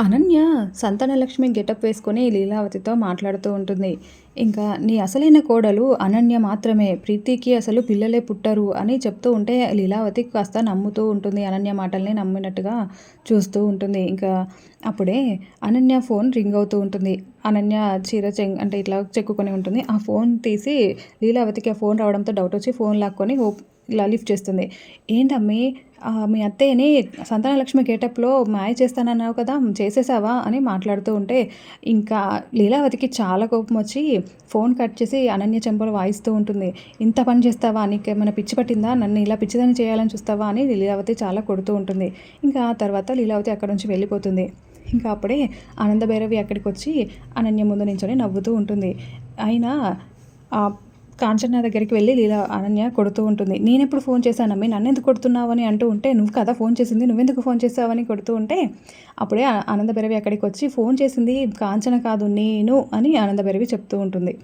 Ananya Santana Lakshmi getup వేసుకొని లీలావతితో మాట్లాడుతూ ఉంటుంది. ఇంకా నీ అసలైన కోడలు అనన్య మాత్రమే. ప్రీతికి అసలు పిల్లలే పుట్టరు అని చెప్తూ ఉంటే లీలావతి కాస్త నమ్ముతూ ఉంటుంది. అనన్య మాటల్ని నమ్మినట్టుగా చూస్తూ ఉంటుంది. ఇంకా అప్పుడే అనన్య ఫోన్ రింగ్ అవుతూ ఉంటుంది. అనన్య చీర చెంగ్ అంటే ఇట్లా చెక్కుకొని ఉంటుంది. ఆ ఫోన్ తీసి లీలావతికి ఆ ఫోన్ రావడంతో డౌట్ వచ్చి ఫోన్ లాక్కొని ఇలా లిఫ్ట్ చేస్తుంది. ఏంటమ్మి మీ అత్తయ్యని సంతానలక్ష్మి గేటప్లో మాయ చేస్తానన్నావు కదా చేసేసావా? అని మాట్లాడుతూ ఉంటే ఇంకా లీలావతికి చాలా కోపం వచ్చి ఫోన్ కట్ చేసి అనన్య చెంపలు వాయిస్తూ ఉంటుంది. ఇంత పని చేస్తావా? నీకు ఏమైనా పిచ్చి పట్టిందా? నన్ను ఇలా పిచ్చిదని చేయాలని చూస్తావా? అని లీలావతి చాలా కొడుతూ ఉంటుంది. ఇంకా ఆ తర్వాత లీలావతి అక్కడ నుంచి వెళ్ళిపోతుంది. ఇంకా అప్పుడే ఆనందభైరవి అక్కడికి వచ్చి అనన్య ముందు నించొని నవ్వుతూ ఉంటుంది. అయినా కాంచన దగ్గరికి వెళ్ళి లీలా అనన్య కొడుతూ ఉంటుంది. నేను ఎప్పుడు ఫోన్ చేశానమ్మి? నన్ను ఎందుకు కొడుతున్నావు? అని అంటూ ఉంటే నువ్వు కదా ఫోన్ చేసింది? నువ్వెందుకు ఫోన్ చేసావని కొడుతూ ఉంటే అప్పుడే ఆనందభైరవి అక్కడికి వచ్చి ఫోన్ చేసింది కాంచన కాదు నేను అని ఆనందభైరవి చెప్తూ ఉంటుంది.